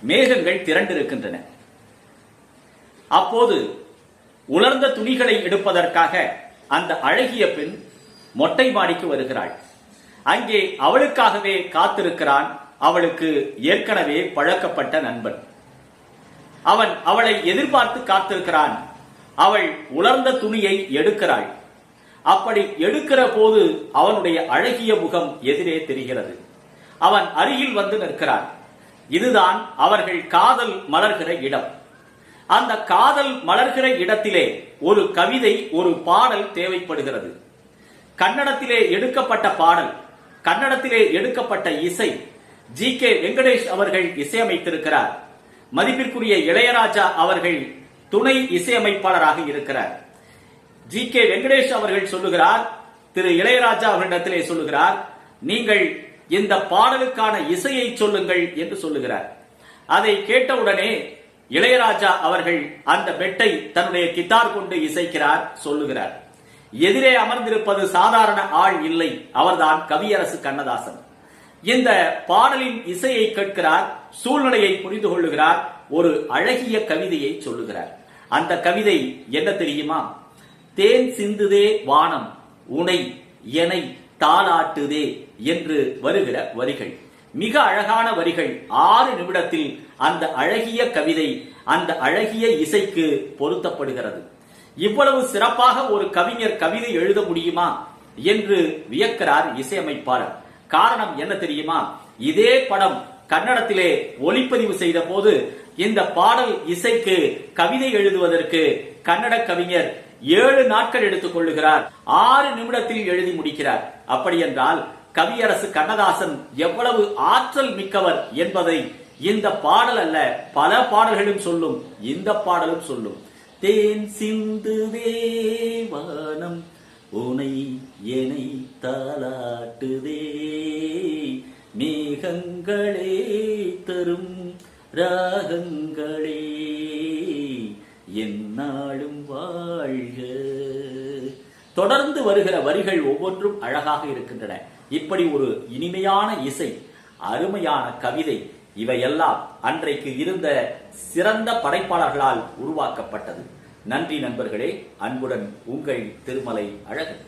மேகங்கள் திரண்டிருக்கின்றன. அப்போது உலர்ந்த துணிகளை எடுப்பதற்காக அந்த அழகிய பெண் மொட்டை மாடிக்கு வருகிறாள். அங்கே அவளுக்காகவே காத்திருக்கிறான் அவளுக்கு ஏற்கனவே பழக்கப்பட்ட நண்பன். அவன் அவளை எதிர்பார்த்து காத்திருக்கிறான். அவள் உலர்ந்த துணியை எடுக்கிறாள். அப்படி எடுக்கிற போது அவனுடைய அழகிய முகம் எதிரே தெரிகிறது. அவன் அருகில் வந்து நிற்கிறான். இதுதான் அவர்கள் காதல் மலர்கிற இடம். அந்த காதல் மலர்கிற இடத்திலே ஒரு கவிதை ஒரு பாடல் தேவைப்படுகிறது. கன்னடத்திலே எடுக்கப்பட்ட பாடல் கன்னடத்திலே எடுக்கப்பட்ட இசை ஜி. கே. வெங்கடேஷ் அவர்கள் இசையமைத்திருக்கிறார். மதிப்பிற்குரிய இளையராஜா அவர்கள் துணை இசையமைப்பாளராக இருக்கிறார். ஜி. கே. வெங்கடேஷ் அவர்கள் சொல்லுகிறார் திரு. இளையராஜா அவரிடத்திலே சொல்லுகிறார் நீங்கள் இந்த பாடலுக்கான இசையை சொல்லுங்கள் என்று சொல்லுகிறார். அதை கேட்டவுடனே இளையராஜா அவர்கள் அந்த பெட்டை தன்னுடைய கித்தார் கொண்டு இசைக்கிறார் சொல்லுகிறார். எதிரே அமர்ந்திருப்பது சாதாரண ஆள் இல்லை அவர்தான் கவியரசு கண்ணதாசன். இந்த பாடலின் இசையை கேட்கிறார் சூழ்நிலையை புரிந்து கொள்ளுகிறார் ஒரு அழகிய கவிதையை சொல்லுகிறார். அந்த கவிதை என்ன தெரியுமா? தேன் சிந்துதே வானம் உனை எனை தாளாட்டுதே என்று வருகிற வரிகள். மிக அழகான வரிகள். ஆறு நிமிடத்தில் அந்த அழகிய கவிதை அந்த அழகிய இசைக்கு பொருத்தப்படுகிறது. இவ்வளவு சிறப்பாக ஒரு கவிஞர் கவிதை எழுத முடியுமா என்று வியக்கிறார் இசையமைப்பாளர். காரணம் என்ன தெரியுமா? இதே படம் கன்னடத்திலே ஒளிப்பதிவு செய்த போது இந்த பாடல் இசைக்கு கவிதை எழுதுவதற்கு கன்னட கவிஞர் ஏழு நாட்கள் எடுத்துக் கொள்ளுகிறார். ஆறு நிமிடத்தில் எழுதி முடிக்கிறார். அப்படி என்றால் கவியரசு கண்ணதாசன் எவ்வளவு ஆற்றல் மிக்கவர் என்பதை இந்த பாடல் அல்ல பல பாடல்களும் சொல்லும் இந்த பாடலும் சொல்லும். தேன் சிந்து வானம் உனை எனை தாளாட்டுதே மேகங்களே தரும் ராகங்களே என்னாலும் வாழ்க தொடர்ந்து வருகிற வரிகள் ஒவ்வொன்றும் அழகாக இருக்கின்றன. இப்படி ஒரு இனிமையான இசை அருமையான கவிதை இவையெல்லாம் அன்றைக்கு இருந்த சிறந்த படைப்பாளர்களால் உருவாக்கப்பட்டது. நன்றி நண்பர்களே அன்புடன் உங்கள் திருமலை அழகன்.